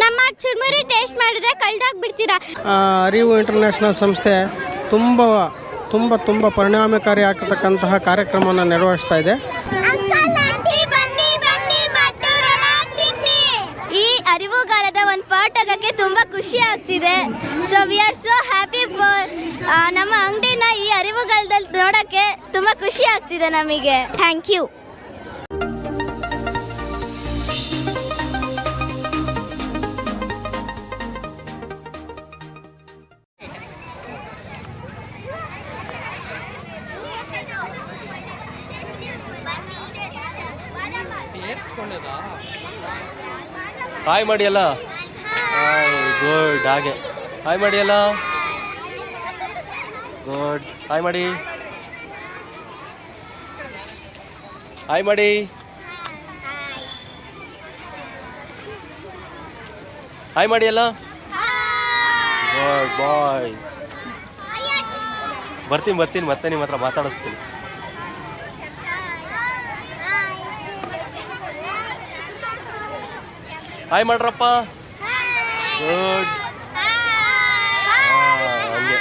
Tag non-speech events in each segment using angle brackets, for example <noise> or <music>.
ನಮ್ಮ ಚುರ್ಮುರಿ ಟೇಸ್ಟ್ ಮಾಡಿದ್ರೆ ಕಳ್ದಾಗ ಬಿಡ್ತೀರಾ ಆ, ಅರಿವು ಇಂಟರ್ನ್ಯಾಷನಲ್ ಸಂಸ್ಥೆ ತುಂಬ ತುಂಬ ತುಂಬ ಪರಿಣಾಮಕಾರಿ ಆಗಿರ್ತಕ್ಕಂತಹ ಕಾರ್ಯಕ್ರಮವನ್ನು ನಿರ್ವಹಿಸ್ತಾ ಇದೆ. ಈ ಅರಿವುಗಾಲದ ಒಂದು ಪಾರ್ಟ್ ಆಗೋಕ್ಕೆ ತುಂಬ ಖುಷಿ ಆಗ್ತಿದೆ. So we are so happy for ನಮ್ಮ ಅಂಗಡಿನ ಈ ಅರಿವುಗಾಲದಲ್ಲಿ ನೋಡೋಕ್ಕೆ ತುಂಬ ಖುಷಿ ಆಗ್ತಿದೆ ನಮಗೆ. ಥ್ಯಾಂಕ್ ಯು ಹಾಯ್ ಮಾಡಿ ಅಲ್ಲ ಹಾಯ್ ಗುಡ್ ಹಾಗೆ. ಹಾಯ್ ಮಾಡಿ ಅಲ್ಲ ಗುಡ್ ಹಾಯ್ ಮಾಡಿ ಹಾಯ್ ಮಾಡಿ ಹಾಯ್ ಮಾಡಿ ಅಲ್ಲ ಗುಡ್ ಬಾಯ್ಸ್ ಬರ್ತೀನಿ ಬರ್ತೀನಿ ಮತ್ತೆ ನಿಮ್ಮ ಹತ್ರ ಮಾತಾಡಿಸ್ತೀನಿ. ಹಾಯ್ ಮಾಡ್ರಪ್ಪ ಗುಡ್ ಹಂಗೆ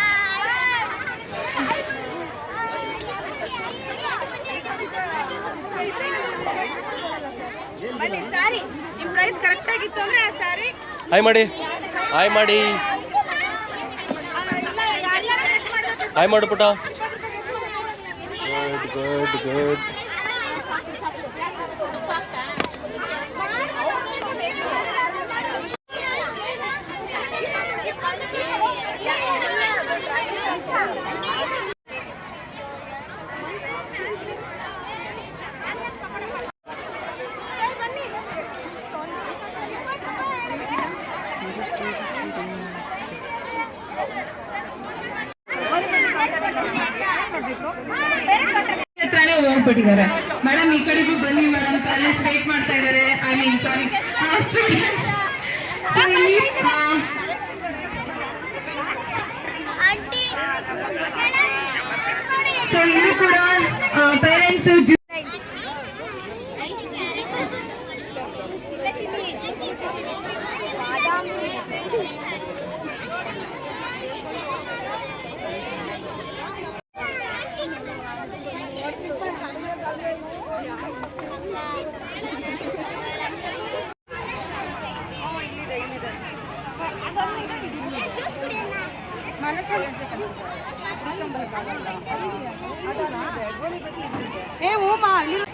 ಬನ್ನಿ ಸಾರಿ. ನಿಮ್ಮ ಪ್ರೈಸ್ ಕರೆಕ್ಟ್ ಆಗಿತ್ತು ಅಂದ್ರೆ ಆ ಸಾರಿ ಹಾಯ್ ಮಾಡಿ ಹಾಯ್ ಮಾಡಿ ಹಾಯ್ ಮಾಡು ಪುಟ ಗುಡ್ ಗುಡ್ ಗುಡ್ ಹೋಗ್ಬಿಟ್ಟಿದ್ದಾರೆ ಮೇಡಮ್ ಈ ಕಡೆಗೂ ಬನ್ನಿ ಮೇಡಮ್ ಪ್ಯಾರೆಂಟ್ಸ್ ವೇಟ್ ಮಾಡ್ತಾ ಇದ್ದಾರೆ. I mean sorry students so ಇಲ್ಲಿ ಕೂಡ ಪೇರೆಂಟ್ಸ್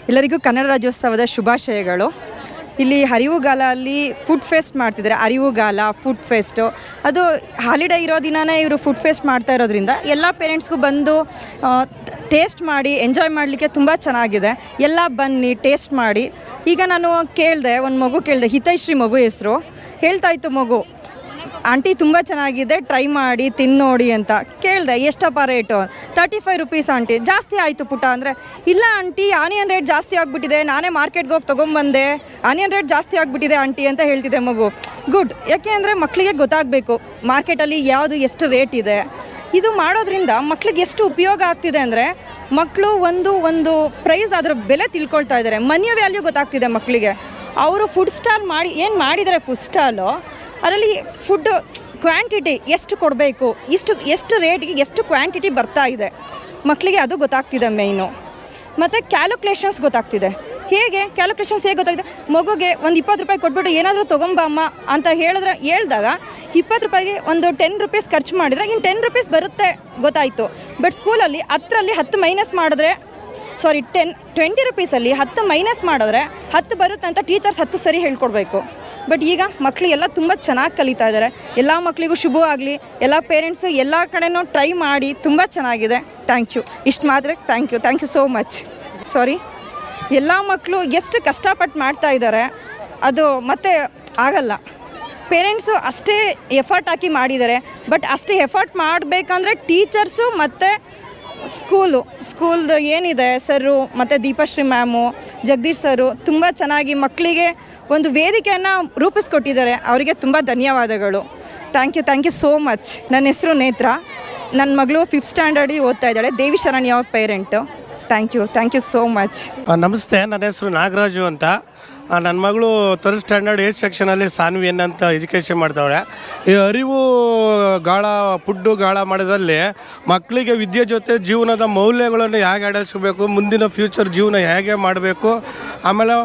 ಎಲ್ಲರಿಗೂ ಕನ್ನಡ ರಾಜ್ಯೋತ್ಸವದ ಶುಭಾಶಯಗಳು. ಇಲ್ಲಿ ಹರಿವುಗಾಲ ಅಲ್ಲಿ ಫುಡ್ ಫೆಸ್ಟ್ ಮಾಡ್ತಿದ್ದಾರೆ. ಅರಿವುಗಾಲ ಫುಡ್ ಫೆಸ್ಟು ಅದು ಹಾಲಿಡೇ ಇರೋ ದಿನನೇ ಇವರು ಫುಡ್ ಫೆಸ್ಟ್ ಮಾಡ್ತಾ ಇರೋದ್ರಿಂದ ಎಲ್ಲ ಪೇರೆಂಟ್ಸ್ಗೂ ಬಂದು ಟೇಸ್ಟ್ ಮಾಡಿ ಎಂಜಾಯ್ ಮಾಡಲಿಕ್ಕೆ ತುಂಬ ಚೆನ್ನಾಗಿದೆ. ಎಲ್ಲ ಬನ್ನಿ ಟೇಸ್ಟ್ ಮಾಡಿ. ಈಗ ನಾನು ಕೇಳಿದೆ, ಒಂದು ಮಗು ಕೇಳಿದೆ ಹಿತೈಶ್ರೀ ಮಗು ಹೆಸರು. ಹೇಳ್ತಾ ಇತ್ತು ಮಗು. ಆಂಟಿ ತುಂಬ ಚೆನ್ನಾಗಿದೆ ಟ್ರೈ ಮಾಡಿ ತಿನ್ನೋಡಿ ಅಂತ ಕೇಳಿದೆ, ಎಷ್ಟಪ್ಪ rate thirty five rupees aunty. ಜಾಸ್ತಿ ಆಯಿತು ಪುಟ ಅಂದರೆ, ಇಲ್ಲ ಆಂಟಿ ಆನಿಯನ್ ರೇಟ್ ಜಾಸ್ತಿ ಆಗಿಬಿಟ್ಟಿದೆ, ನಾನೇ ಮಾರ್ಕೆಟ್ಗೆ ಹೋಗಿ ತೊಗೊಂಬಂದೆ ಆನಿಯನ್ ರೇಟ್ ಜಾಸ್ತಿ ಆಗಿಬಿಟ್ಟಿದೆ ಆಂಟಿ ಅಂತ ಹೇಳ್ತಿದೆ ಮಗು. ಗುಡ್ ಯಾಕೆ ಅಂದರೆ ಮಕ್ಕಳಿಗೆ ಗೊತ್ತಾಗಬೇಕು ಮಾರ್ಕೆಟಲ್ಲಿ ಯಾವುದು ಎಷ್ಟು ರೇಟ್ ಇದೆ. ಇದು ಮಾಡೋದ್ರಿಂದ ಮಕ್ಳಿಗೆ ಎಷ್ಟು ಉಪಯೋಗ ಆಗ್ತಿದೆ ಅಂದರೆ ಮಕ್ಕಳು ಒಂದು ಒಂದು ಪ್ರೈಸ್ ಅದರ ಬೆಲೆ ತಿಳ್ಕೊಳ್ತಾ ಇದ್ದಾರೆ. ಮನಿ ವ್ಯಾಲ್ಯೂ ಗೊತ್ತಾಗ್ತಿದೆ ಮಕ್ಕಳಿಗೆ ಅವರು ಫುಡ್ ಸ್ಟಾಲ್ ಮಾಡಿ, ಏನು ಮಾಡಿದ್ದಾರೆ ಫುಡ್ ಸ್ಟಾಲು ಅದರಲ್ಲಿ ಫುಡ್ ಕ್ವಾಂಟಿಟಿ ಎಷ್ಟು ಕೊಡಬೇಕು, ಇಷ್ಟು, ಎಷ್ಟು ರೇಟ್ಗೆ ಎಷ್ಟು ಕ್ವಾಂಟಿಟಿ ಬರ್ತಾ ಇದೆ. ಮಕ್ಕಳಿಗೆ ಅದು ಗೊತ್ತಾಗ್ತಿದೆ ಮೇಯ್ನು ಮತ್ತು ಕ್ಯಾಲ್ಕುಲೇಷನ್ಸ್ ಗೊತ್ತಾಗ್ತಿದೆ. ಹೇಗೆ ಕ್ಯಾಲ್ಕುಲೇಷನ್ಸ್ ಹೇಗೆ ಗೊತ್ತಾಗಿದೆ ಮಗುಗೆ ಒಂದು ಇಪ್ಪತ್ತು ರೂಪಾಯಿ ಕೊಟ್ಬಿಟ್ಟು ಏನಾದರೂ ತೊಗೊಂಬಮ್ಮ ಅಂತ ಹೇಳಿದ್ರೆ, ಹೇಳಿದಾಗ ಇಪ್ಪತ್ತು ರೂಪಾಯಿಗೆ ಒಂದು ಟೆನ್ ರುಪೀಸ್ ಖರ್ಚು ಮಾಡಿದರೆ ಇನ್ನು ಟೆನ್ ರುಪೀಸ್ ಬರುತ್ತೆ ಗೊತ್ತಾಯಿತು. ಬಟ್ ಸ್ಕೂಲಲ್ಲಿ ಹತ್ತರಲ್ಲಿ ಹತ್ತು ಮೈನಸ್ ಮಾಡಿದ್ರೆ ಸಾರಿ ಟೆನ್ ಟ್ವೆಂಟಿ ರುಪೀಸಲ್ಲಿ ಹತ್ತು ಮೈನಸ್ ಮಾಡಿದ್ರೆ ಹತ್ತು ಬರುತ್ತೆ ಅಂತ ಟೀಚರ್ಸ್ ಹತ್ತು ಸರಿ ಹೇಳ್ಕೊಡ್ಬೇಕು. ಬಟ್ ಈಗ ಮಕ್ಕಳು ಎಲ್ಲ ತುಂಬ ಚೆನ್ನಾಗಿ ಕಲಿತಾ ಇದ್ದಾರೆ ಎಲ್ಲ ಮಕ್ಕಳಿಗೂ ಶುಭವಾಗಲಿ ಎಲ್ಲ ಪೇರೆಂಟ್ಸು ಎಲ್ಲ ಕಡೆನೂ ಟ್ರೈ ಮಾಡಿ ತುಂಬ ಚೆನ್ನಾಗಿದೆ. ಥ್ಯಾಂಕ್ ಯು ಇಷ್ಟು ಮಾತ್ರ thank you thank you so much sorry ಎಲ್ಲ ಮಕ್ಕಳು ಎಷ್ಟು ಕಷ್ಟಪಟ್ಟು ಮಾಡ್ತಾ ಇದ್ದಾರೆ ಅದು ಮತ್ತೆ ಆಗಲ್ಲ. ಪೇರೆಂಟ್ಸು ಅಷ್ಟೇ ಎಫರ್ಟ್ ಹಾಕಿ ಮಾಡಿದ್ದಾರೆ. ಬಟ್ ಅಷ್ಟೇ ಎಫರ್ಟ್ ಮಾಡಬೇಕಂದ್ರೆ ಟೀಚರ್ಸು ಮತ್ತು ಸ್ಕೂಲು, ಸ್ಕೂಲ್ದು ಏನಿದೆ ಸರು ಮತ್ತು ದೀಪಶ್ರೀ ಮ್ಯಾಮು, ಜಗದೀಶ್ ಸರು ತುಂಬ ಚೆನ್ನಾಗಿ ಮಕ್ಕಳಿಗೆ ಒಂದು ವೇದಿಕೆಯನ್ನು ರೂಪಿಸ್ಕೊಟ್ಟಿದ್ದಾರೆ. ಅವರಿಗೆ ತುಂಬ ಧನ್ಯವಾದಗಳು. Thank you thank you so much ನನ್ನ ಹೆಸರು ನೇತ್ರ. ನನ್ನ ಮಗಳು ಫಿಫ್ತ್ ಸ್ಟ್ಯಾಂಡರ್ಡಿಗೆ ಓದ್ತಾ ಇದ್ದಾಳೆ. ದೇವಿ ಶರಣ್ಯ ಅವ್ರ parent thank you thank you so much ನಮಸ್ತೆ. ನನ್ನ ಹೆಸರು ನಾಗರಾಜು ಅಂತ. ನನ್ನ ಮಗಳು ಥರ್ಡ್ ಸ್ಟ್ಯಾಂಡರ್ಡ್ ಏಜ್ ಸೆಕ್ಷನಲ್ಲಿ ಸಾನ್ವಿ ಅಂತ ಎಜುಕೇಷನ್ ಮಾಡ್ತಾವಳೆ. ಈ ಅರಿವು ಗಾಳ, ಪುಡ್ಡು ಗಾಳ ಮಾಡೋದ್ರಲ್ಲಿ ಮಕ್ಕಳಿಗೆ ವಿದ್ಯೆ ಜೊತೆ ಜೀವನದ ಮೌಲ್ಯಗಳನ್ನು ಹೇಗೆ ಅಳವಡಿಸ್ಬೇಕು ಮುಂದಿನ ಫ್ಯೂಚರ್ ಜೀವನ ಹೇಗೆ ಮಾಡಬೇಕು, ಆಮೇಲೆ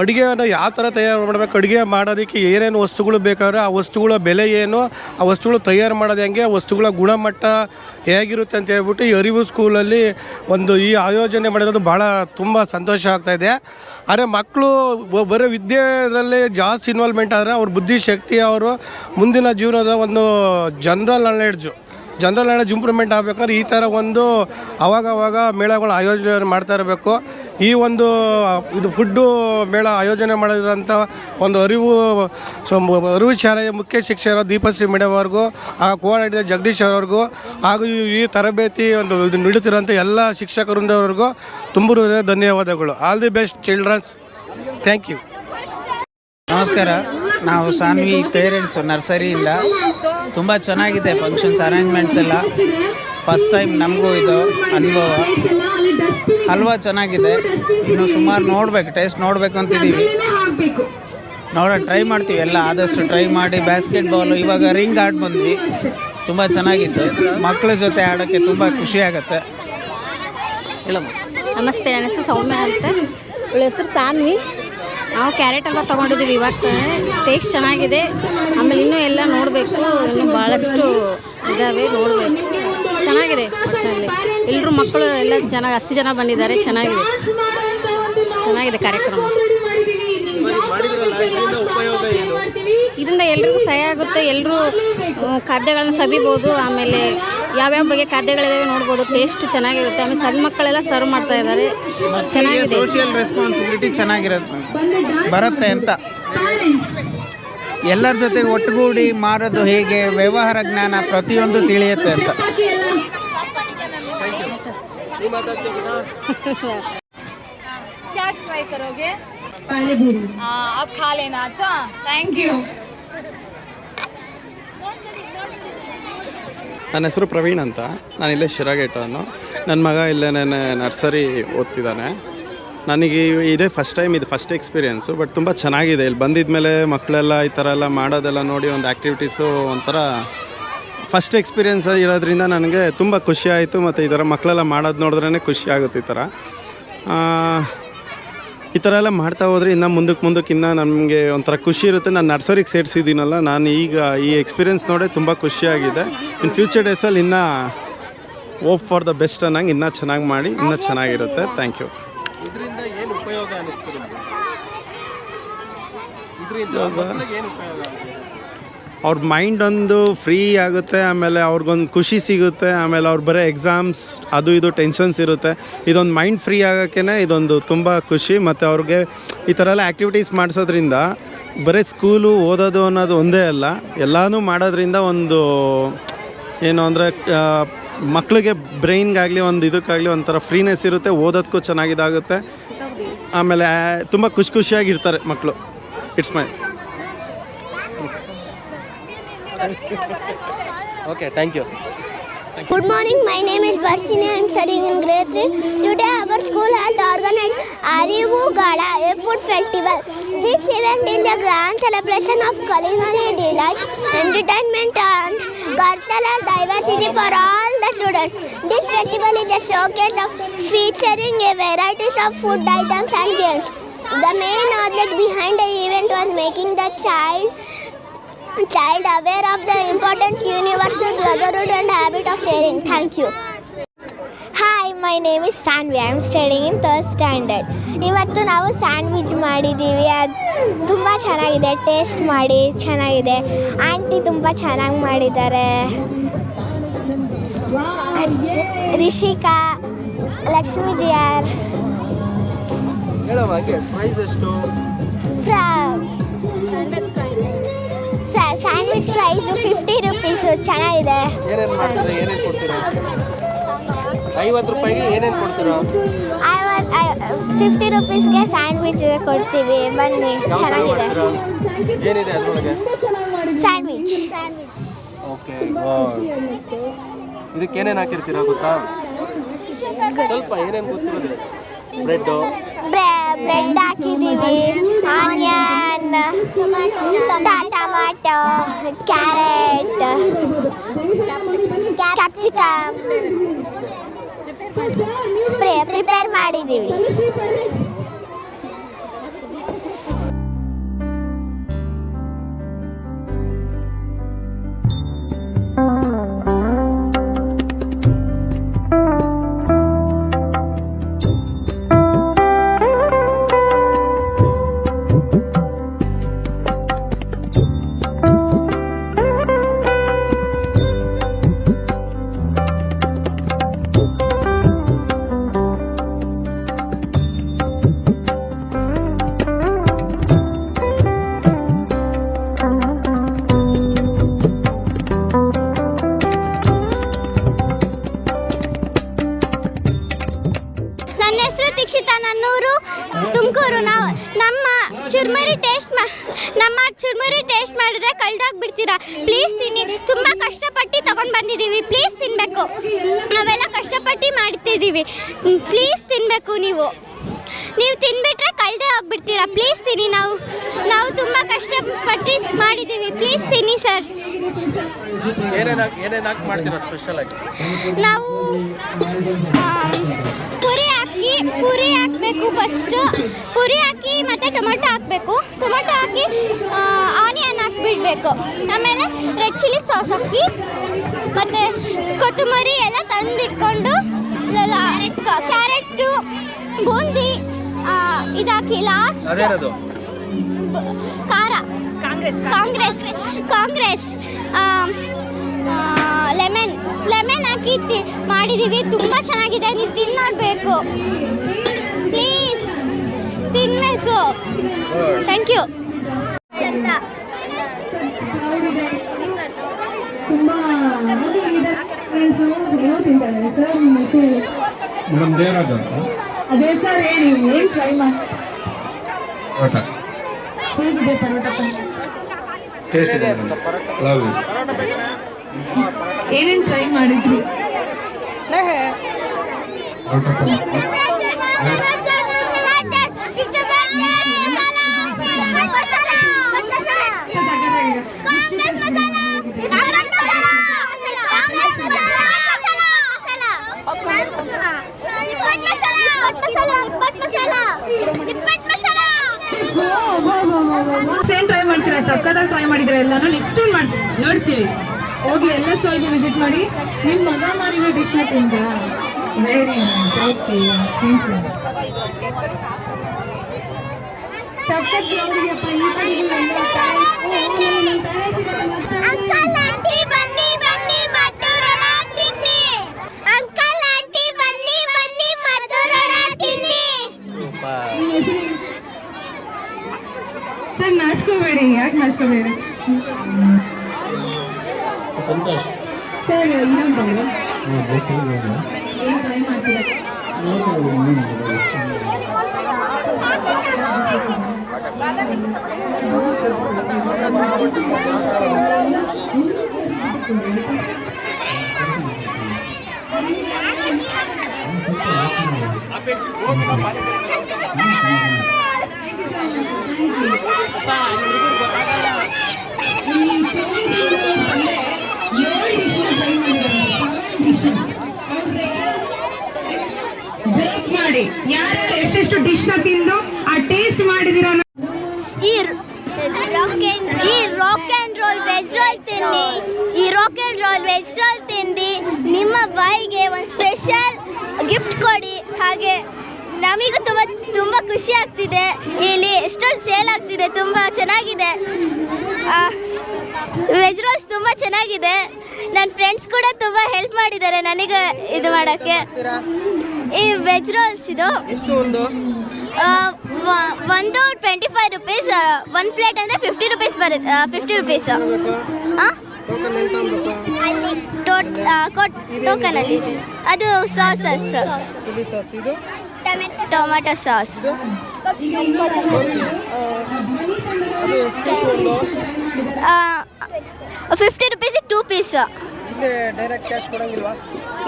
ಅಡುಗೆಯನ್ನು ಯಾವ ಥರ ತಯಾರು ಮಾಡಬೇಕು, ಅಡುಗೆ ಮಾಡೋದಕ್ಕೆ ಏನೇನು ವಸ್ತುಗಳು ಬೇಕಾದ್ರೆ ಆ ವಸ್ತುಗಳ ಬೆಲೆ ಏನು, ಆ ವಸ್ತುಗಳು ತಯಾರು ಮಾಡೋದು ಹೆಂಗೆ ವಸ್ತುಗಳ ಗುಣಮಟ್ಟ ಹೇಗಿರುತ್ತೆ ಅಂತ ಹೇಳ್ಬಿಟ್ಟು ಈ ಅರಿವು ಸ್ಕೂಲಲ್ಲಿ ಒಂದು ಈ ಆಯೋಜನೆ ಮಾಡಿರೋದು ಭಾಳ ತುಂಬ ಸಂತೋಷ ಆಗ್ತಾಯಿದೆ ಆದರೆ ಮಕ್ಕಳು ಬರೀ ವಿದ್ಯೆಯಲ್ಲಿ ಜಾಸ್ತಿ ಇನ್ವಾಲ್ವ್ಮೆಂಟ್ ಆದರೆ ಅವ್ರ ಬುದ್ಧಿಶಕ್ತಿ ಅವರು ಮುಂದಿನ ಜೀವನದ ಒಂದು general knowledge general knowledge improvement ಆಗಬೇಕಾದ್ರೆ ಈ ಥರ ಒಂದು ಅವಾಗವಾಗ ಅವಾಗ ಮೇಳಗಳು ಆಯೋಜನೆ ಮಾಡ್ತಾ ಇರಬೇಕು. ಈ ಒಂದು, ಇದು ಫುಡ್ಡು ಮೇಳ ಆಯೋಜನೆ ಮಾಡಿರೋಂಥ ಒಂದು ಅರಿವು, ಸೊ ಅರಿವು ಶಾಲೆಯ ಮುಖ್ಯ ಶಿಕ್ಷಕರು ದೀಪಶ್ರೀ ಮೇಡಮ್ ಅವ್ರಿಗೂ, ಆ ಕೋಆರ್ಡಿನೇಟರ್ ಜಗದೀಶ್ ಅವ್ರಿಗೂ ಹಾಗೂ ಈ- ಈ ತರಬೇತಿ ಒಂದು ಇದು ನೀಡುತ್ತಿರುವಂಥ ಎಲ್ಲ ಶಿಕ್ಷಕರಿಂದವ್ರಿಗೂ ತುಂಬ ಧನ್ಯವಾದಗಳು. All the best childrens thank you ನಮಸ್ಕಾರ. ನಾವು ಸಾನ್ವಿ ಪೇರೆಂಟ್ಸು ನರ್ಸರಿಯಿಂದ ತುಂಬ ಚೆನ್ನಾಗಿದೆ ಫಂಕ್ಷನ್ಸ್ ಅರೇಂಜ್ಮೆಂಟ್ಸ್ ಎಲ್ಲ. ಫಸ್ಟ್ ಟೈಮ್ ನಮಗೂ ಇದು ಅನುಭವ. ಹಲ್ವಾ ಚೆನ್ನಾಗಿದೆ. ಇನ್ನು ಸುಮಾರು ನೋಡ್ಬೇಕು, ಟೇಸ್ಟ್ ನೋಡಬೇಕು ಅಂತಿದ್ದೀವಿ ನೋಡೋಣ ಟ್ರೈ ಮಾಡ್ತೀವಿ ಎಲ್ಲ. ಆದಷ್ಟು ಟ್ರೈ ಮಾಡಿ ಬ್ಯಾಸ್ಕೆಟ್ ಬಾಲು ಇವಾಗ ರಿಂಗ್ ಆಡ್ ಬಂದ್ವಿ. ತುಂಬ ಚೆನ್ನಾಗಿತ್ತು. ಮಕ್ಕಳ ಜೊತೆ ಆಡೋಕ್ಕೆ ತುಂಬ ಖುಷಿ ಆಗುತ್ತೆ. ಹೇಳಮ್ಮ ನಮಸ್ತೆ, ನನ್ನ ಹೆಸರು ಸೌಮ್ಯ ಅಂತ. ಅವಳ ಹೆಸರು ಸಾನ್ವಿ. ನಾವು ಕ್ಯಾರೆಟ್ ಹಲ್ವಾ ತೊಗೊಂಡಿದ್ದೀವಿ ಇವತ್ತು. ಟೇಸ್ಟ್ ಚೆನ್ನಾಗಿದೆ. ಆಮೇಲೆ ಇನ್ನೂ ಎಲ್ಲ ನೋಡಬೇಕು. ಇನ್ನೂ ಭಾಳಷ್ಟು ಇದ್ದಾವೆ ನೋಡಬೇಕು. ಚೆನ್ನಾಗಿದೆ ಒಟ್ಟಿನಲ್ಲಿ ಎಲ್ಲರೂ ಮಕ್ಕಳು ಎಲ್ಲ ಜನ ಅಷ್ಟು ಜನ ಬಂದಿದ್ದಾರೆ. ಚೆನ್ನಾಗಿದೆ. ಚೆನ್ನಾಗಿದೆ ಕಾರ್ಯಕ್ರಮ. ಇದರಿಂದ ಎಲ್ರಿಗೂ ಸಹಾಯ ಆಗುತ್ತೆ ಎಲ್ಲರೂ ಖಾದ್ಯಗಳನ್ನ ಸವಿಬೋದು ಆಮೇಲೆ ಯಾವ್ಯಾವ ಬಗೆ ಖಾದ್ಯಗಳಿದಾವೆ ನೋಡ್ಬೋದು ಟೇಸ್ಟ್ ಚೆನ್ನಾಗಿರುತ್ತೆ ಆಮೇಲೆ ಸಣ್ಣ ಮಕ್ಕಳೆಲ್ಲ ಸರ್ವ್ ಮಾಡ್ತಾ ಇದ್ದಾರೆ ಚೆನ್ನಾಗಿದೆ ಸೋಷಿಯಲ್ ರೆಸ್ಪಾನ್ಸಿಬಿಲಿಟಿ ಚೆನ್ನಾಗಿರುತ್ತೆ ಬರುತ್ತೆ ಅಂತ ಎಲ್ಲರ ಜೊತೆ ಒಟ್ಟುಗೂಡಿ ಮಾರೋದು ಹೇಗೆ ವ್ಯವಹಾರ ಜ್ಞಾನ ಪ್ರತಿಯೊಂದು ತಿಳಿಯುತ್ತೆ ಅಂತ <laughs> क्या ट्राई करोगे ಪಾನಿಪುರಿ हाँ अब खा लेना अच्छा थैंक यू ನನ್ನ ಹೆಸರು ಪ್ರವೀಣ್ ಅಂತ ನಾನು ಇಲ್ಲೇ ಶಿರಾಗೇಟವನು ನನ್ನ ಮಗ ಇಲ್ಲೇ ನರ್ಸರಿ ಓದ್ತಿದ್ದಾನೆ ನನಗೆ ಇದೇ ಫಸ್ಟ್ ಟೈಮ್ ಇದು ಫಸ್ಟ್ ಎಕ್ಸ್ಪೀರಿಯೆನ್ಸು ಬಟ್ ತುಂಬ ಚೆನ್ನಾಗಿದೆ ಇಲ್ಲಿ ಬಂದಿದ ಮೇಲೆ ಮಕ್ಕಳೆಲ್ಲ ಈ ಥರ ಎಲ್ಲ ಮಾಡೋದೆಲ್ಲ ನೋಡಿ ಒಂದು ಆ್ಯಕ್ಟಿವಿಟೀಸು ಒಂಥರ ಫಸ್ಟ್ ಎಕ್ಸ್ಪೀರಿಯೆನ್ಸ್ ಇರೋದ್ರಿಂದ ನನಗೆ ತುಂಬ ಖುಷಿ ಆಯಿತು ಮತ್ತು ಈ ಥರ ಮಕ್ಕಳೆಲ್ಲ ಮಾಡೋದು ನೋಡಿದ್ರೇ ಖುಷಿ ಆಗುತ್ತೆ ಈ ಥರ ಆ, ಈ ಥರ ಎಲ್ಲ ಮಾಡ್ತಾ ಹೋದರೆ ಇನ್ನು ಮುಂದಕ್ಕೆ ಮುಂದಕ್ಕೆ ಇನ್ನೂ ನಮಗೆ ಒಂಥರ ಖುಷಿ ಇರುತ್ತೆ. ನಾನು ನರ್ಸರಿಗೆ ಸೇರಿಸಿದ್ದೀನಲ್ಲ ನಾನು ಈಗ ಈ ಎಕ್ಸ್ಪೀರಿಯೆನ್ಸ್ ನೋಡೇ ತುಂಬ ಖುಷಿಯಾಗಿದೆ ಇನ್ ಫ್ಯೂಚರ್ ಡೇಸಲ್ಲಿ ಇನ್ನೂ ಓಪ್ ಫಾರ್ ದ ಬೆಸ್ಟ್ ಅನ್ನಂಗೆ ಇನ್ನೂ ಚೆನ್ನಾಗಿ ಮಾಡಿ ಇನ್ನೂ ಚೆನ್ನಾಗಿರುತ್ತೆ. ಥ್ಯಾಂಕ್ ಯು ಇದರಿಂದ ಏನು ಉಪಯೋಗ ಅನಿಸ್ತು ಇದರಿಂದ ಏನು ಉಪಯೋಗ? ಅವ್ರ ಮೈಂಡ್ ಒಂದು ಫ್ರೀ ಆಗುತ್ತೆ, ಆಮೇಲೆ ಅವ್ರಿಗೊಂದು ಖುಷಿ ಸಿಗುತ್ತೆ, ಆಮೇಲೆ ಅವ್ರು ಬರೀ ಎಕ್ಸಾಮ್ಸ್ ಅದು ಇದು ಟೆನ್ಷನ್ಸ್ ಇರುತ್ತೆ. ಇದೊಂದು ಮೈಂಡ್ ಫ್ರೀ ಆಗೋಕ್ಕೇ ಇದೊಂದು ತುಂಬ ಖುಷಿ. ಮತ್ತು ಅವ್ರಿಗೆ ಈ ಥರ ಎಲ್ಲ ಆ್ಯಕ್ಟಿವಿಟೀಸ್ ಮಾಡಿಸೋದ್ರಿಂದ ಬರೀ ಸ್ಕೂಲು ಓದೋದು ಅನ್ನೋದು ಒಂದೇ ಅಲ್ಲ, ಎಲ್ಲನೂ ಮಾಡೋದ್ರಿಂದ ಒಂದು ಏನು ಅಂದರೆ ಮಕ್ಕಳಿಗೆ ಬ್ರೈನ್ಗಾಗಲಿ ಒಂದು ಇದಕ್ಕಾಗಲಿ ಒಂಥರ ಫ್ರೀನೆಸ್ ಇರುತ್ತೆ ಓದೋದಕ್ಕೂ ಚೆನ್ನಾಗಿದಾಗುತ್ತೆ. ಆಮೇಲೆ ತುಂಬ ಖುಷಿ ಖುಷಿಯಾಗಿರ್ತಾರೆ ಮಕ್ಕಳು it's my Okay, thank you. Good morning, my name is Varshini. I'm studying in grade 3. Today our school has organized Arivu gada a food festival. This event is a grand celebration of culinary delights, entertainment and cultural diversity for all the students. This festival is a showcase of featuring a variety of food items and games. The main object behind the event was making the child child aware of the important universal brotherhood and habit of sharing. Thank you. Hi my name is Sandvi I am studying in third standard ಇವತ್ತು ನಾವು sandwich ಮಾಡಿದ್ದೀವಿ. ಅದು ತುಂಬ ಚೆನ್ನಾಗಿದೆ. Taste ಮಾಡಿ ಚೆನ್ನಾಗಿದೆ. Aunty ತುಂಬ ಚೆನ್ನಾಗಿ ಮಾಡಿದ್ದಾರೆ. Rishika Lakshmi sandwich price fifty rupees ಚೆನ್ನಾಗಿದೆ. ಏನೇನು ಮಾಡ್ತೀರಾ? ಏನೇನು ಕೊಡ್ತೀರಾ? ಐವತ್ತು ರೂಪಾಯಿಗೆ ಏನೇನು ಕೊಡ್ತೀರಾ? ಫಿಫ್ಟಿ ರುಪೀಸ್ಗೆ ಸ್ಯಾಂಡ್ವಿಚ್ ಕೊಡ್ತೀವಿ. ಬನ್ನಿ ಚೆನ್ನಾಗಿದೆ. ಮಾಡ್ತೀರಾ ಏನಿದೆ ಅದರೊಳಗೆ? ಸ್ಯಾಂಡ್ವಿಚ್ ಓಕೆ ಇದಕ್ಕೆ ಏನೇನು ಹಾಕಿರ್ತೀರಾ ಗೊತ್ತಾ? ಸ್ವಲ್ಪ ಏನೇನು ಗೊತ್ತಿರೋದು ಬ್ರೆಡ್ಡು ಬ್ರೆಡ್ ಹಾಕಿದ್ದೀವಿ onion tomato carrot capsicum. Prepare ಮಾಡಿದ್ದೀವಿ ಚುರ್ಮುರಿ ಕಳ್ದಾಗ ಬಿಡ್ತೀರಾ ಪ್ಲೀಸ್ ತಿನ್ನಿ. ತುಂಬ ಕಷ್ಟಪಟ್ಟು ತಗೊಂಡು ಬಂದಿದ್ದೀವಿ. ಪ್ಲೀಸ್ ತಿನ್ನಬೇಕು ನಾವೆಲ್ಲ ಕಷ್ಟಪಟ್ಟು ಮಾಡ್ತಿದ್ದೀವಿ. ಪ್ಲೀಸ್ ತಿನ್ನಬೇಕು ನೀವು. ನೀವು ತಿನ್ಬಿಟ್ರೆ ಕಳ್ದೆ ಹೋಗ್ಬಿಡ್ತೀರಾ ಪ್ಲೀಸ್ ತಿನ್ನಿ ನಾವು. ನಾವು ತುಂಬ ಕಷ್ಟಪಟ್ಟು ಮಾಡಿದ್ದೀವಿ. ಪ್ಲೀಸ್ ತಿನ್ನಿ ಸರ್ ನಾವು ಪುರಿ ಹಾಕಿ ಪುರಿ ಹಾಕಬೇಕು ಫಸ್ಟು ಪುರಿ ಹಾಕಿ ಮತ್ತು ಟೊಮೊಟೊ ಹಾಕಬೇಕು. ಟೊಮೊಟೊ ಹಾಕಿ ಹಾಕ್ಬಿಡ್ಬೇಕು ಆಮೇಲೆ ರೆಡ್ ಚಿಲ್ಲಿ ಸಾಸ್ ಹಾಕಿ ಮತ್ತು ಕೊತ್ತಂಬರಿ ಎಲ್ಲ ತಂದಿಟ್ಕೊಂಡು ಕ್ಯಾರೆಟು ಬೂಂದಿ ಇದಾಕಿ ಲಾಸ್ಟ್ ಖಾರ. Congress Congress. Congress. Lemon lemon ಹಾಕಿ ತಿ- ಮಾಡಿದ್ದೀವಿ ತುಂಬ ಚೆನ್ನಾಗಿದೆ. ನೀವು ತಿನ್ನಬೇಕು ಪ್ಲೀಸ್ ತಿನ್ನಬೇಕು ಥ್ಯಾಂಕ್ ಯು ಅಂತ ತುಂಬಾ ಫ್ರೆಂಡ್ಸ್ ಏನೋ ತಿಂತಾರೆ. ಸರ್ ಮತ್ತೆ ಮೇಡಮ್ ದೇವರಾಜ್ ಅಂತ. ಅದೇ ಸರ್ ಹೇಳಿ ಏನು ಟ್ರೈ ಮಾಡಿ. ಹೇಗಿದೆ ಪರೋಟ ಲವ್ ಏನೇನು ಟ್ರೈ ಮಾಡಿದ್ರಿ? ಸೇಮ್ ಟ್ರೈ ಮಾಡ್ತೀರಾ ಸಕ್ಕತ್ತಾಗಿ ಟ್ರೈ ಮಾಡಿದ್ರೆ ಎಲ್ಲಾನು ನೆಕ್ಸ್ಟ್ ಟೈಮ್ ಮಾಡ್ತೀವಿ ನೋಡ್ತೀವಿ ಹೋಗಿ ಎಲ್ಲ ಸ್ಟಾಲ್ಗೆ ವಿಸಿಟ್ ಮಾಡಿ ನಿಮ್ಮ ಮಗ ಮಾಡಿರೋ ಡಿಶ್ನ ತಿಂದ ವೆರಿ ಸಕ್ಕತ್ ನೋಡಿದೆಯಪ್ಪ ಈ ಕಡೆಗೂ ಎಲ್ಲ ನಾಚ್ಕೋಬೇಡಿ ಯಾಕೆ ನಾಚ್ಕೋಬೇಡಿ ಸರ್ ಇನ್ನೊಂದು ಏನು ಟ್ರೈ ಮಾಡ್ತೀರಾ 嗯，爸，你们都给我。ಚೆನ್ನಾಗಿದೆ ನನ್ನ ಫ್ರೆಂಡ್ಸ್ ಕೂಡ ತುಂಬ ಹೆಲ್ಪ್ ಮಾಡಿದ್ದಾರೆ ನನಗೆ ಇದು ಮಾಡೋಕ್ಕೆ. ಈ ವೆಜ್ ರೋಲ್ಸ್ ಇದು. ಒಂದು? ಟ್ವೆಂಟಿ ಫೈವ್ ರುಪೀಸ್ ಒಂದು ಪ್ಲೇಟ್ ಅಂದರೆ ಫಿಫ್ಟಿ ರುಪೀಸ್ ಬರುತ್ತೆ ಫಿಫ್ಟಿ ರುಪೀಸ್ ಟೋಕನಲ್ಲಿ ಅದು sauces sauce sauce tomato sauce fifty ರುಪೀಸಿಗೆ two piece direct cash ಕೊಡಂಗಿಲ್ವಾ?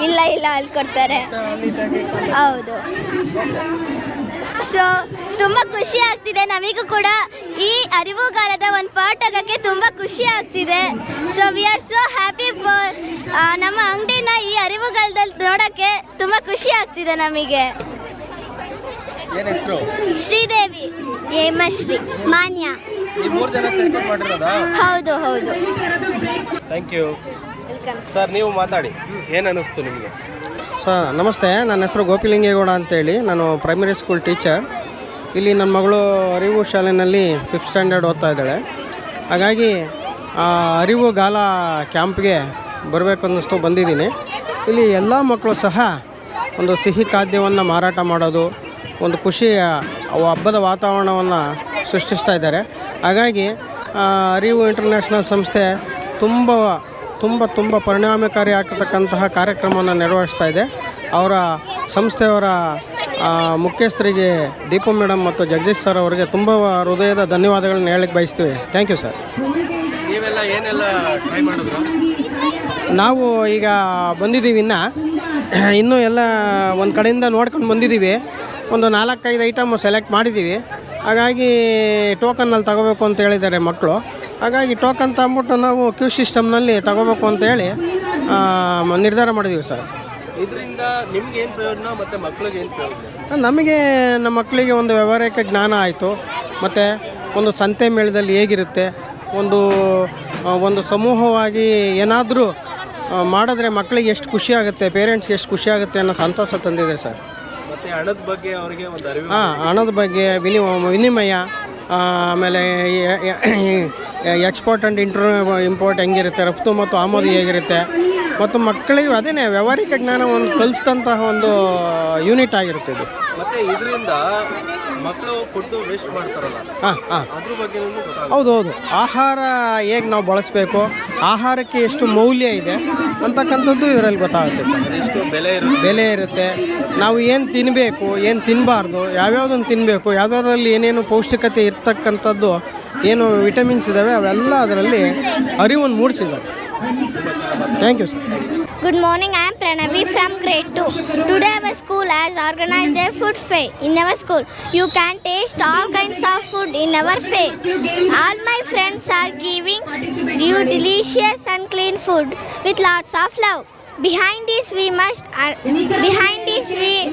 ಇಲ್ಲ ಇಲ್ಲ ಅಲ್ಲಿ ಕೊಡ್ತಾರೆ. ಹೌದು. ಸೊ ತುಂಬ ಖುಷಿ ಆಗ್ತಿದೆ. ನಮಗೂ ಕೂಡ ಈ ಅರಿವುಗಾಲದ ಒಂದು ಪಾರ್ಟ್ ಆಗೋಕ್ಕೆ ತುಂಬ ಖುಷಿ ಆಗ್ತಿದೆ. So we are so happy for ನಮ್ಮ ಅಂಗಡಿನ ಈ ಅರಿವುಗಾಲದಲ್ಲಿ ನೋಡೋಕ್ಕೆ ತುಂಬ ಖುಷಿ ಆಗ್ತಿದೆ ನಮಗೆ. ಶ್ರೀದೇವಿ. ಹೇಮಶ್ರೀ. ಮಾನ್ಯ. ಈ ಮೂರು ಜನ ಸೇರ್ಕೊಂಡು ಮಾಡಿರೋದಾ? ಹೌದು ಹೌದು. ಥ್ಯಾಂಕ್ ಯು ವೆಲ್ಕಮ್ ಸರ್ ನೀವು ಮಾತಾಡಿ. ಏನು ಅನ್ನಿಸ್ತು ನಿಮಗೆ? ಸರ್ ನಮಸ್ತೆ. ನನ್ನ ಹೆಸರು ಗೋಪಿಲಿಂಗೇಗೌಡ ಅಂತೇಳಿ. ನಾನು ಪ್ರೈಮರಿ ಸ್ಕೂಲ್ ಟೀಚರ್ ಇಲ್ಲಿ ನನ್ನ ಮಗಳು ಅರಿವು ಶಾಲೆಯಲ್ಲಿ ಫಿಫ್ತ್ ಸ್ಟ್ಯಾಂಡರ್ಡ್ ಓದ್ತಾ ಇದ್ದಾಳೆ. ಹಾಗಾಗಿ ಅರಿವು ಗಾಲ ಕ್ಯಾಂಪ್ಗೆ ಬರಬೇಕು ಅನ್ನಿಸ್ತು ಬಂದಿದ್ದೀನಿ. ಇಲ್ಲಿ ಎಲ್ಲ ಮಕ್ಕಳು ಸಹ ಒಂದು ಸಿಹಿ ಖಾದ್ಯವನ್ನು ಮಾರಾಟ ಮಾಡೋದು ಒಂದು ಖುಷಿಯ ಹಬ್ಬದ ವಾತಾವರಣವನ್ನು ಸೃಷ್ಟಿಸ್ತಾ ಇದ್ದಾರೆ. ಹಾಗಾಗಿ ಅರಿವು ಇಂಟರ್ನ್ಯಾಷನಲ್ ಸಂಸ್ಥೆ ತುಂಬ ತುಂಬ ತುಂಬ ಪರಿಣಾಮಕಾರಿ ಆಗಿರ್ತಕ್ಕಂತಹ ಕಾರ್ಯಕ್ರಮವನ್ನು ನಿರ್ವಹಿಸ್ತಾ ಇದೆ. ಅವರ ಸಂಸ್ಥೆಯವರ ಮುಖ್ಯಸ್ಥರಿಗೆ ದೀಪು ಮೇಡಮ್ ಮತ್ತು ಜಗದೀಶ್ ಸರ್ ಅವರಿಗೆ ತುಂಬ ಹೃದಯದ ಧನ್ಯವಾದಗಳನ್ನು ಹೇಳಕ್ಕೆ ಬಯಸ್ತೀವಿ. ಥ್ಯಾಂಕ್ ಯು ಸರ್ ನೀವೆಲ್ಲ ಏನೆಲ್ಲ ಟ್ರೈ ಮಾಡಿದ್ರು? ನಾವು ಈಗ ಬಂದಿದ್ದೀವಿ ಇನ್ನು. ಇನ್ನೂ ಎಲ್ಲ ಒಂದು ಕಡೆಯಿಂದ ನೋಡ್ಕೊಂಡು ಬಂದಿದ್ದೀವಿ. ಒಂದು ನಾಲ್ಕೈದು ಐಟಮ್ ಸೆಲೆಕ್ಟ್ ಮಾಡಿದ್ದೀವಿ. ಹಾಗಾಗಿ ಟೋಕನ್ನಲ್ಲಿ ತಗೋಬೇಕು ಅಂತ ಹೇಳಿದ್ದಾರೆ ಮಕ್ಕಳು. ಹಾಗಾಗಿ ಟೋಕನ್ ತಂದ್ಬಿಟ್ಟು ನಾವು ಕ್ಯೂ ಸಿಸ್ಟಮ್ನಲ್ಲಿ ತಗೋಬೇಕು ಅಂತೇಳಿ ಹೇಳಿ ನಿರ್ಧಾರ ಮಾಡಿದ್ದೀವಿ ಸರ್. ಇದರಿಂದ ನಿಮ್ಗೆ ಏನು ಪ್ರಯೋಜನ ಮತ್ತು ಮಕ್ಕಳಿಗೆ ಏನು ಪ್ರಯೋಜನ? ನಮಗೆ ನಮ್ಮ ಮಕ್ಕಳಿಗೆ ಒಂದು ವ್ಯವಹಾರಿಕ ಜ್ಞಾನ ಆಯಿತು. ಮತ್ತು ಒಂದು ಸಂತೆ ಮೇಳದಲ್ಲಿ ಹೇಗಿರುತ್ತೆ ಒಂದು ಒಂದು ಸಮೂಹವಾಗಿ ಏನಾದರೂ ಮಾಡಿದ್ರೆ ಮಕ್ಕಳಿಗೆ ಎಷ್ಟು ಖುಷಿಯಾಗುತ್ತೆ ಪೇರೆಂಟ್ಸ್ಗೆ ಎಷ್ಟು ಖುಷಿಯಾಗುತ್ತೆ ಅನ್ನೋ ಸಂತೋಷ ತಂದಿದೆ ಸರ್. ಮತ್ತೆ ಹಣದ ಬಗ್ಗೆ ಅವರಿಗೆ ಒಂದು ಅರಿವು ಹಾಂ ಹಣದ ಬಗ್ಗೆ ವಿನಿ ವಿನಿಮಯ ಆಮೇಲೆ ಎಕ್ಸ್ಪೋರ್ಟ್ ಆ್ಯಂಡ್ ಇಂಟರ್ ಇಂಪೋರ್ಟ್ ಹೆಂಗಿರುತ್ತೆ ರಫ್ತು ಮತ್ತು ಆಮದು ಹೇಗಿರುತ್ತೆ ಮತ್ತು ಮಕ್ಕಳಿಗೆ ಅದೇನೇ ವ್ಯವಹಾರಿಕ ಜ್ಞಾನ ಒಂದು ಕಲಿಸಿದಂತಹ ಒಂದು ಯೂನಿಟ್ ಆಗಿರುತ್ತೆ ಇದು. ಮತ್ತೆ ಇದರಿಂದ ಮಕ್ಕಳು ಫುಡ್ ವೇಸ್ಟ್ ಮಾಡ್ತಾರಲ್ಲ. ಹಾಂ ಹಾಂ. ಅದ್ರ ಬಗ್ಗೆ ಗೊತ್ತಾಗುತ್ತೆ. ಹೌದು ಹೌದು. ಆಹಾರ ಹೇಗೆ ನಾವು ಬಳಸಬೇಕು? ಆಹಾರಕ್ಕೆ ಎಷ್ಟು ಮೌಲ್ಯ ಇದೆ? ಅಂತಕ್ಕಂಥದ್ದು ಇದರಲ್ಲಿ ಗೊತ್ತಾಗುತ್ತೆ ಸರ್. ಎಷ್ಟು ಬೆಲೆ ಇರುತ್ತೆ? ಬೆಲೆ ಇರುತ್ತೆ. ನಾವು ಏನು ತಿನ್ನಬೇಕು ಏನು ತಿನ್ನಬಾರ್ದು ಯಾವ್ಯಾವುದನ್ನು ತಿನ್ನಬೇಕು ಯಾವ್ದಾದ್ರಲ್ಲಿ ಏನೇನು ಪೌಷ್ಟಿಕತೆ ಇರ್ತಕ್ಕಂಥದ್ದು ಏನು ವಿಟಮಿನ್ಸ್ ಇದಾವೆ ಅವೆಲ್ಲ ಅದರಲ್ಲಿ ಅರಿವನ್ನು ಮೂಡಿಸಿದ್ದಾರೆ. Thank you sir Good morning, I am Pranavi from grade 2. Today our school has organized a food fair in our school. You can taste all kinds of food in our fair. All my friends are giving you delicious and clean food with lots of love. Behind this we must uh, behind this we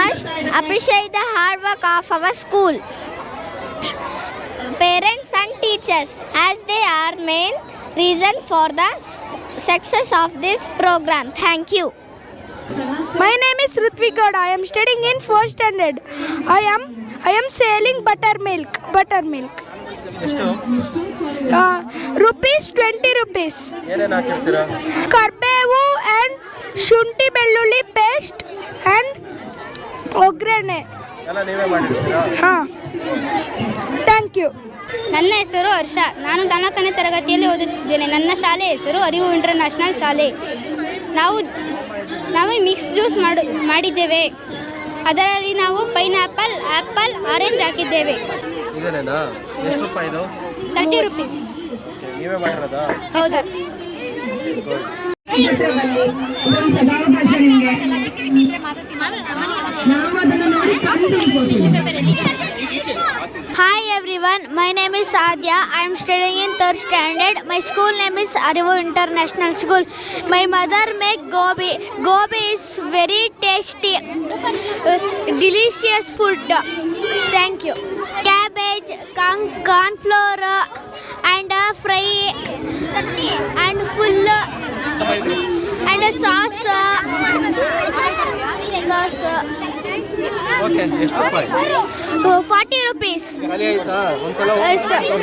must appreciate the hard work of our school parents and teachers as they are main reason for the s- success of this program thank you My name is Rutvik I am studying in 4th standard. I am I am selling buttermilk. Buttermilk. ಎಷ್ಟು Uh, rupees 20 rupees. ಏನೇನು ಹಾಕಿರ್ತೀರಾ ಕರ್ಬೇವು and ಶುಂಠಿ ಬೆಳ್ಳುಳ್ಳಿ paste and ಒಗ್ಗರಣೆ ಎಲ್ಲ ನೀವೇ ಮಾಡಿರ್ತೀರಾ ಹಾಂ. ಥ್ಯಾಂಕ್ ಯು ನನ್ನ ಹೆಸರು ಹರ್ಷ. ನಾನು ನಾಲ್ಕನೇ ತರಗತಿಯಲ್ಲಿ ಓದುತ್ತಿದ್ದೇನೆ. ನನ್ನ ಶಾಲೆ ಹೆಸರು ಅರಿವು ಇಂಟರ್ನ್ಯಾಷನಲ್ ಶಾಲೆ. ನಾವು ನಾವು ಮಿಕ್ಸ್ ಜ್ಯೂಸ್ ಮಾಡು ಮಾಡಿದ್ದೇವೆ. ಅದರಲ್ಲಿ ನಾವು ಪೈನಾಪಲ್ ಆ್ಯಪಲ್ ಆರೆಂಜ್ ಹಾಕಿದ್ದೇವೆ. ತರ್ಟಿ ರುಪೀಸ್ ಹೌದಾ ನೀವೇ ಮಾಡಿರೋದಾ? ಹೌದಾ. Hi everyone, my name is Sadhya. I am studying in third standard. My school name is Arivu International School. My mother make gobi. Gobi is very tasty, uh, delicious food. Thank you. Cabbage, corn, corn flour, and uh, fry, and full, uh, and sauce. Sauce. Uh, okay ಎಷ್ಟು ರೂಪಾಯಿ? Uh, 40 rupees ಖಾಲಿ ಆಯ್ತಾ? ಒಂದ್ಸಲ ಸಲ.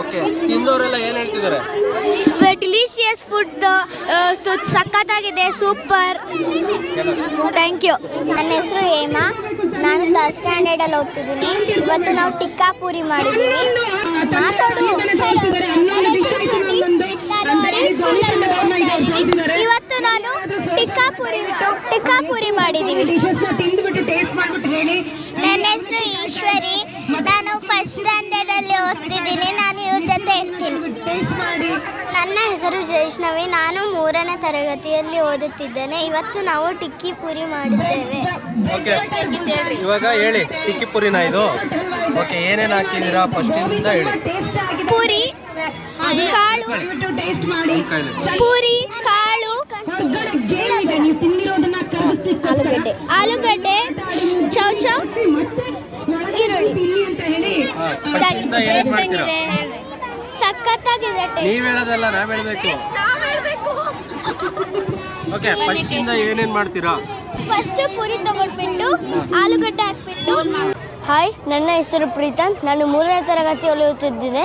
Okay ತಿಂದವರೆಲ್ಲ ಏನು ಹೇಳ್ತಿದ್ದಾರೆ? Delicious food ಸಖತ್ತಾಗಿದೆ ಸೂಪರ್ ಥ್ಯಾಂಕ್ ಯು ನನ್ನ ಹೆಸರು ಹೇಮಾ. ನಾನು ಥರ್ಡ್ ಸ್ಟ್ಯಾಂಡರ್ಡಲ್ಲಿ ಓದ್ತಿದ್ದೀನಿ. ಇವತ್ತು ನಾವು ಟಿಕ್ಕಾ ಪೂರಿ ಮಾಡಿದ್ದೀವಿ ಮಾತಾಡು. ಇವತ್ತು ನಾನು ಟಿಕ್ಕಾ ಪೂರಿ ಟಿಕ್ಕಾ ಪೂರಿ ಮಾಡಿದ್ದೀವಿ ನನ್ನ ಹೆಸರು ಈಶ್ವರಿ. ನಾನು ಫಸ್ಟ್ ಸ್ಟ್ಯಾಂಡರ್ಡ್ ಅಲ್ಲಿ ಓದ್ತಿದ್ದೀನಿ. ನಾನು ಇವ್ರ ಜೊತೆ ಇರ್ತೀನಿ. ನನ್ನ ಹೆಸರು ಜೈಷ್ಣವಿ. ನಾನು ಮೂರನೇ ತರಗತಿಯಲ್ಲಿ ಓದುತ್ತಿದ್ದೇನೆ. ಇವತ್ತು ನಾವು ಟಿಕ್ಕಿ ಪುರಿ ಮಾಡಿದ್ದೇವೆ. ಓಕೆ. ಇವಾಗ ಹೇಳಿ ಟಿಕ್ಕಿ ಪುರಿನ ಇದು. ಓಕೆ ಏನೇನು ಹಾಕಿದ್ದೀರಾ? ಫಸ್ಟಿಂದ ಹೇಳಿ. ಪೂರಿ ಕಾಳು ಪೂರಿ ಕಾಳು ಆಲೂಗಡ್ಡೆ. ಆಲೂಗಡ್ಡೆ ಚೌ ಚೌ ಈರುಳ್ಳಿ. ಸಖತ್ತಾಗಿದೆ ನೀವು ಟೇಸ್ಟ್ ಹೇಳೋದಲ್ಲ ನಾವ್ ಹೇಳಬೇಕು. ಓಕೆ ಪಂಚಿಂದ ಏನೇನ್ ಮಾಡ್ತೀರಾ? ಫಸ್ಟ್ ಪೂರಿ ತಗೊಂಡ್ಬಿಟ್ಟು ಆಲೂಗಡ್ಡೆ ಹಾಕ್ಬಿಟ್ಟು. ಹಾಯ್ ನನ್ನ ಹೆಸರು ಪ್ರೀತಾ ನಾನು ಮೂರನೇ ತರಗತಿ ಓದುತ್ತಿದ್ದೇನೆ.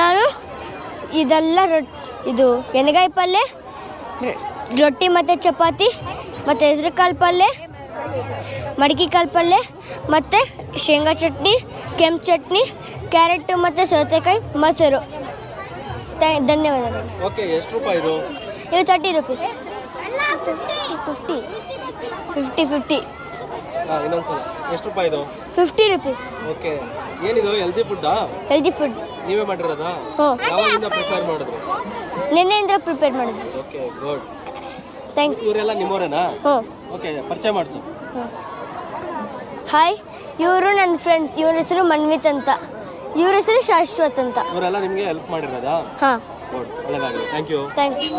ನಾನು ಇದೆಲ್ಲ ರೊಟ್ ಇದು ಎಣ್ಗಾಯಿ ಪಲ್ಯ ರೊಟ್ಟಿ ಮತ್ತು ಚಪಾತಿ ಮತ್ತು ಹೆಸ್ರುಕಾಳು ಪಲ್ಯ ಮಡಿಕೆಕಾಳು ಪಲ್ಯ ಮತ್ತು ಶೇಂಗಾ ಚಟ್ನಿ ಕೆಂಪು ಚಟ್ನಿ ಕ್ಯಾರೆಟ್ ಮತ್ತು ಸೌತೆಕಾಯಿ ಮೊಸರು. ಧನ್ಯವಾದಗಳು. ಓಕೆ ಎಷ್ಟು ರೂಪಾಯಿ ಇದು? ಇದು thirty rupees fifty fifty fifty ಇನ್ನೊಂದ್ಸಲ. ಎಷ್ಟು ರೂಪಾಯಿ ಇದು? ಫಿಫ್ಟಿ ರುಪೀಸ್ ಓಕೆ ಏನಿದು? ಹೆಲ್ದಿ ಫುಡ್ಡಾ ಹೆಲ್ದಿ ಫುಡ್ ನೀವೇ ಮಾಡಿರೋದಾ? ಹ್ಞೂ ಯಾವಾಗಿಂದ ಪ್ರಿಪೇರ್ ಮಾಡಿದ್ರು? ನಿನ್ನೆಯಿಂದ ಪ್ರಿಪೇರ್ ಮಾಡಿದ್ರು ಓಕೆ ಗುಡ್ ಥ್ಯಾಂಕ್ ಇವರೆಲ್ಲ ನಿಮ್ಮವರೇನಾ? ಹ್ಞೂ ಓಕೆ ಪರಿಚಯ ಮಾಡಿಸು. ಹಾಯ್ ಇವರು ನನ್ನ ಫ್ರೆಂಡ್ಸ್ ಇವ್ರ ಹೆಸರು ಮನ್ವಿತ್ ಅಂತ. ಇವ್ರ ಹೆಸರು ಶಾಶ್ವತ್ ಅಂತ. ಇವರೆಲ್ಲ ನಿಮಗೆ ಹೆಲ್ಪ್ ಮಾಡಿರೋದಾ? ಹಾಂ. Good ಒಳ್ಳೆದಾಗಲಿ. Thank you thank you